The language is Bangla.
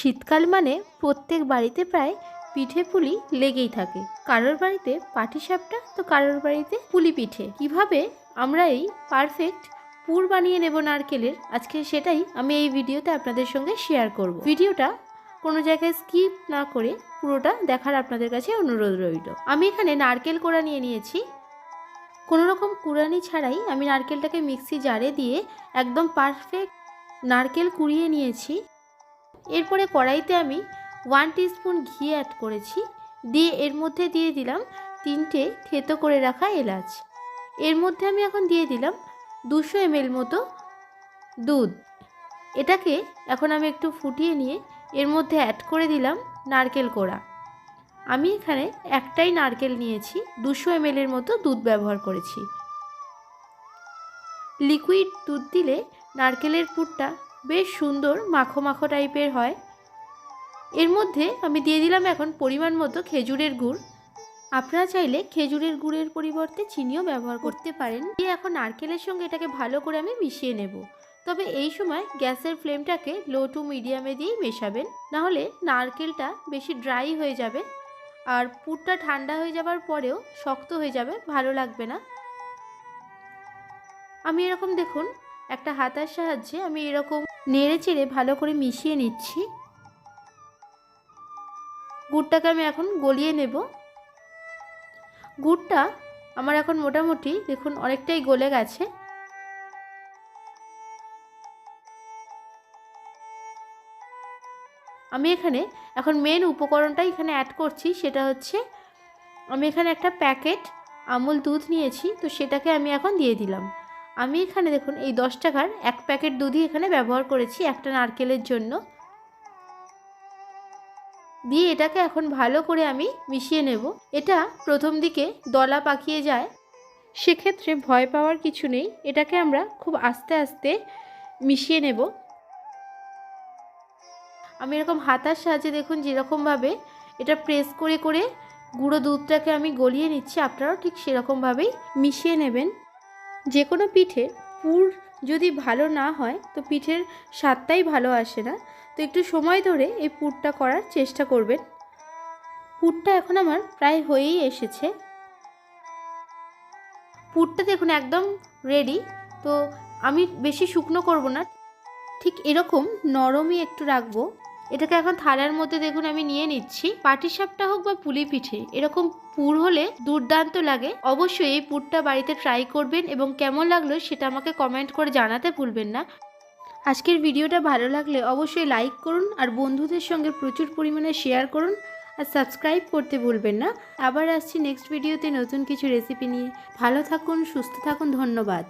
শীতকাল মানে প্রত্যেক বাড়িতে প্রায় পিঠে পুলি লেগেই থাকে। কারোর বাড়িতে পাটিসাপটা, তো কারোর বাড়িতে পুলি পিঠে কীভাবে আমরা এই পারফেক্ট পুর বানিয়ে নেব নারকেলের? আজকে সেটাই আমি এই ভিডিওতে আপনাদের সঙ্গে শেয়ার করব। ভিডিওটা কোনো জায়গায় স্কিপ না করে পুরোটা দেখার আপনাদের কাছে অনুরোধ রইল। আমি এখানে নারকেল কোড়া নিয়ে নিয়েছি। কোনো রকম কুড়ানি ছাড়াই আমি নারকেলটাকে মিক্সি জারে দিয়ে একদম পারফেক্ট নারকেল কুড়িয়ে নিয়েছি। এরপরে কড়াইতে আমি ওয়ান টিস্পুন ঘি অ্যাড করেছি। দিয়ে এর মধ্যে দিয়ে দিলাম তিনটে থেতো করে রাখা এলাচ। এর মধ্যে আমি এখন দিয়ে দিলাম দুশো এমএল মতো দুধ। এটাকে এখন আমি একটু ফুটিয়ে নিয়ে এর মধ্যে অ্যাড করে দিলাম নারকেল কোড়া। আমি এখানে একটাই নারকেল নিয়েছি, দুশো এমএলের মতো দুধ ব্যবহার করেছি। লিকুইড দুধ দিলে নারকেলের পুরটা বেশ সুন্দর, মাখো মাখো টাইপের হয়। এর মধ্যে আমি দিয়ে দিলাম এখন পরিমাণ মতো খেজুরের গুড়। আপনারা চাইলে খেজুরের গুড়ের পরিবর্তে চিনিও ব্যবহার করতে পারেন। দিয়ে এখন নারকেলের সঙ্গে এটাকে ভালো করে আমি মিশিয়ে নেব। তবে এই সময় গ্যাসের ফ্লেমটাকে লো টু মিডিয়ামে দিয়েই মেশাবেন। নাহলে নারকেলটা বেশি ড্রাই হয়ে যাবে আর পুরটা ঠান্ডা হয়ে যাবার পরেও শক্ত হয়ে যাবে, ভালো লাগবে না। আমি এরকম দেখুন, একটা হাতার সাহায্যে আমি এরকম নেড়ে চেড়ে ভালো করে মিশিয়ে নিচ্ছি। গুড়টাকে আমি এখন গলিয়ে নেব। গুড়টা আমার এখন মোটামুটি, দেখুন, অনেকটাই গলে গেছে। আমি এখানে এখন মেন উপকরণটা এখানে অ্যাড করছি, সেটা হচ্ছে আমি এখানে একটা প্যাকেট আমুল দুধ নিয়েছি, তো সেটাকে আমি এখন দিয়ে দিলাম। আমি এখানে দেখুন, এই দশ টাকার এক প্যাকেট দুধই এখানে ব্যবহার করেছি একটা নারকেলের জন্য। দিয়ে এটাকে এখন ভালো করে আমি মিশিয়ে নেব। এটা প্রথম দিকে দলা পাকিয়ে যায়। সেক্ষেত্রে ভয় পাওয়ার কিছু নেই। এটাকে আমরা খুব আস্তে আস্তে মিশিয়ে নেব। আমি এরকম হাতার সাহায্যে দেখুন, যেরকমভাবে এটা প্রেস করে করে গুঁড়ো দুধটাকে আমি গলিয়ে নিচ্ছি, আপনারাও ঠিক সেরকমভাবেই মিশিয়ে নেবেন। যে কোনো পিঠে পুর যদি ভালো না হয়, তো পিঠের স্বাদটাই ভালো আসে না। তো একটু সময় ধরে এই পুরটা করার চেষ্টা করবেন। পুরটা এখন আমার প্রায় হয়েই এসেছে। পুরটা দেখুন একদম রেডি তো আমি বেশি শুকনো করব না। ঠিক এরকম নরমই একটু রাখব। এটাকে এখন থালার মধ্যে দেখুন আমি নিয়ে নিচ্ছি। পাটিসাপটা হোক বা পুলি পিঠে, এরকম পুর হলে দুর্দান্ত লাগে। অবশ্যই এই পুরটা বাড়িতে ট্রাই করবেন এবং কেমন লাগল সেটা আমাকে কমেন্ট করে জানাতে ভুলবেন না। আজকের ভিডিওটা ভালো লাগলে অবশ্যই লাইক করুন আর বন্ধুদের সঙ্গে প্রচুর পরিমাণে শেয়ার করুন আর সাবস্ক্রাইব করতে ভুলবেন না। আবার আসছি নেক্সট ভিডিওতে নতুন কিছু রেসিপি নিয়ে। ভালো থাকুন, সুস্থ থাকুন, ধন্যবাদ।